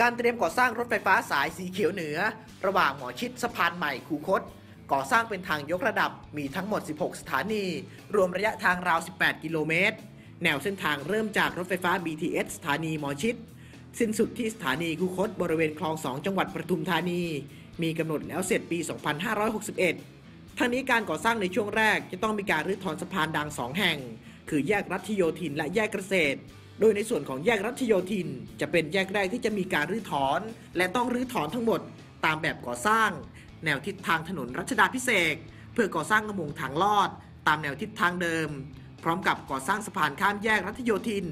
การเตรียมก่อสร้างรถไฟฟ้าสายสีเขียวเหนือ ระหว่างหมอชิดสะพานใหม่คูคต ก่อสร้างเป็นทางยกระดับมีทั้งหมด 16 สถานี รวมระยะทางราว 18 กิโลเมตร แนวเส้นทางเริ่มจากรถไฟฟ้า BTS สถานีหมอชิด สิ้นสุดที่สถานีคูคตบริเวณคลอง2จังหวัดปทุมธานี มีกำหนดแล้วเสร็จปี 2561 ทั้งนี้การก่อสร้างในช่วงแรกจะต้องมีการรื้อถอนสะพานดังสองแห่ง คือแยกรัชโยธินและแยกเกษตร โดยในส่วนของแยกรัชโยธิน จะเป็นแยกแรกที่จะมีการรื้อถอน และต้องรื้อถอนทั้งหมดตามแบบก่อสร้าง แนวทิศทางถนนรัชดาพิเศษเพื่อก่อสร้างกระมงทางลอด ตามแนวทิศทางเดิม พร้อมกับก่อสร้างสะพานข้ามแยกรัชโยธิน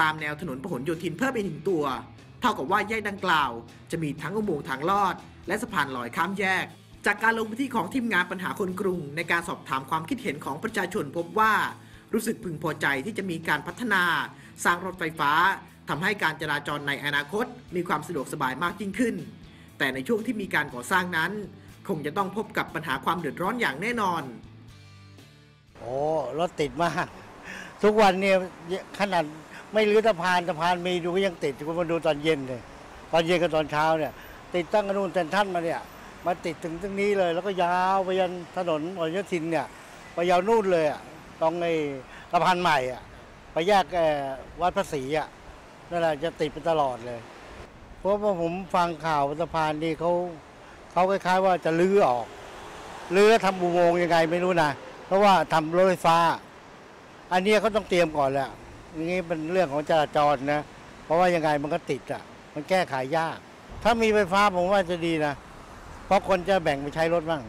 ตามแนวถนนพหลโยธินเพิ่มอีกหนึ่งตัว เท่ากับว่าแยกดังกล่าว จะมีทั้งอุโมงค์ทางลอด และสะพานลอยข้ามแยก จากการลงพื้นที่ของทีมงานปัญหาคนกรุง ในการสอบถามความคิดเห็นของประชาชนพบว่า รู้สึกพึงพอใจที่จะมีการพัฒนา สร้างรถไฟฟ้าทำให้การจราจรในอนาคต มีความสะดวกสบายมากยิ่งขึ้น แต่ในช่วงที่มีการก่อสร้างนั้น คงจะต้องพบกับปัญหาความเดือดร้อนอย่างแน่นอน โอ้รถติดมาก ทุกวันเนี่ยขนาดไม่รื้อสะพานสะพานมีดูก็ยังติดคุณมาดูตอนเย็นเลยตอนเย็นกับตอนเช้าเนี่ย ติดตั้งกระนูนเซนทรันมาเนี่ยมาติดถึงตรงนี้เลย แล้วก็ยาวไปยันถนนอรยทินเนี่ยไปยาวนู่นเลยอะตรงไอ้สะพานใหม่อะ ไปแยกเอ่อวัดพระศรีอะนั่นแหละจะติดไปตลอดเลย เพราะว่าผมฟังข่าวสะพานนี่เขาเขาคล้าย ๆ ว่าจะลื้อออกลื้อแล้วทำอุโมงค์ยังไงไม่รู้นะเพราะว่าทำรถไฟฟ้า อันนี้เขาต้องเตรียมก่อนแหละนี้เป็นเรื่องของจราจรนะ เพราะว่ายังไงมันก็ติดอะ มันแก้ไขายาก ถ้ามีไฟฟ้าผมว่าจะดีนะ เพราะคนจะแบ่งไปใช้รถมั่ง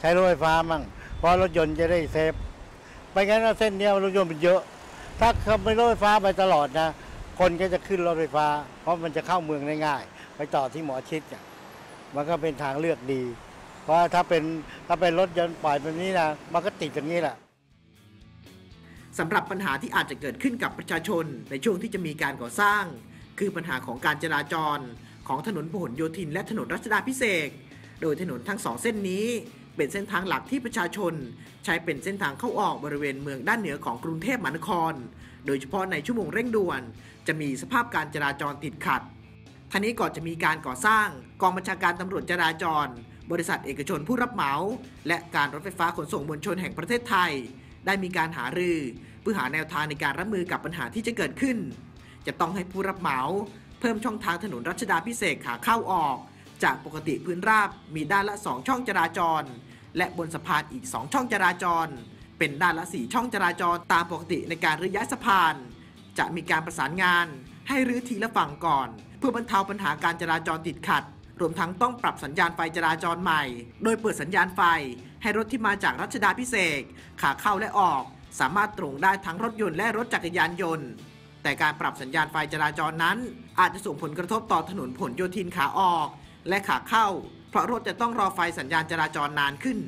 ใช้รถไฟฟ้ามั่ง เพราะรถยนต์จะได้เซฟไม่งั้นเส้นนี้รถยนต์มันเยอะ ถ้าขับไปรถไฟฟ้าไปตลอดนะ คนก็จะขึ้นรถไฟฟ้า เพราะมันจะเข้าเมืองได้ง่าย ไปต่อที่หมอชิดอะมันก็เป็นทางเลือกดี เพราะถ้าเป็นถ้าเป็นรถยนต์ปล่อยแบบนี้นะมันก็ติดอย่างนี้แหละสำหรับปัญหาที่อาจจะเกิดขึ้นกับประชาชนในช่วงที่จะมีการก่อสร้าง คือปัญหาของการจราจร ของถนนพหลโยธินและถนนรัชดาพิเศษ โดยถนนทั้งสองเส้นนี้ เป็นเส้นทางหลักที่ประชาชน ใช้เป็นเส้นทางเข้าออกบริเวณเมืองด้านเหนือของกรุงเทพมหานคร โดยเฉพาะในชั่วโมงเร่งด่วน จะมีสภาพการจราจรติดขัดท่านี้ก่อนจะมีการก่อสร้างกองบัญชาการตำรวจจราจร บริษัทเอกชนผู้รับเหมา และการรถไฟฟ้าขนส่งมวลชนแห่งประเทศไทย ได้มีการหารือเพื่อหาแนวทางในการรับมือกับปัญหาที่จะเกิดขึ้น จะต้องให้ผู้รับเหมา เพิ่มช่องทางถนนรัชดาพิเศษขาเข้าออก จากปกติพื้นราบมีด้านละ 2 ช่องจราจร และบนสะพานอีก 2 ช่องจราจร เป็นด้านละ 4 ช่องจราจรตามปกติในการรื้อย้ายสะพาน จะมีการประสานงาน ให้รื้อทีละฝั่งก่อน เพื่อบรรเทาปัญหาการจราจรติดขัด รวมทั้งต้องปรับสัญญาณไฟจราจรใหม่ โดยเปิดสัญญาณไฟ ให้รถที่มาจากรัชดาพิเศษขาเข้าและออก สามารถตรงได้ทั้งรถยนต์และรถจักรยานยนต์แต่การปรับสัญญาณไฟจราจรนั้น อาจจะส่งผลกระทบต่อถนนผลโยธินขาออก และขาเข้า เพราะรถจะต้องรอไฟสัญญาณจราจรนานขึ้น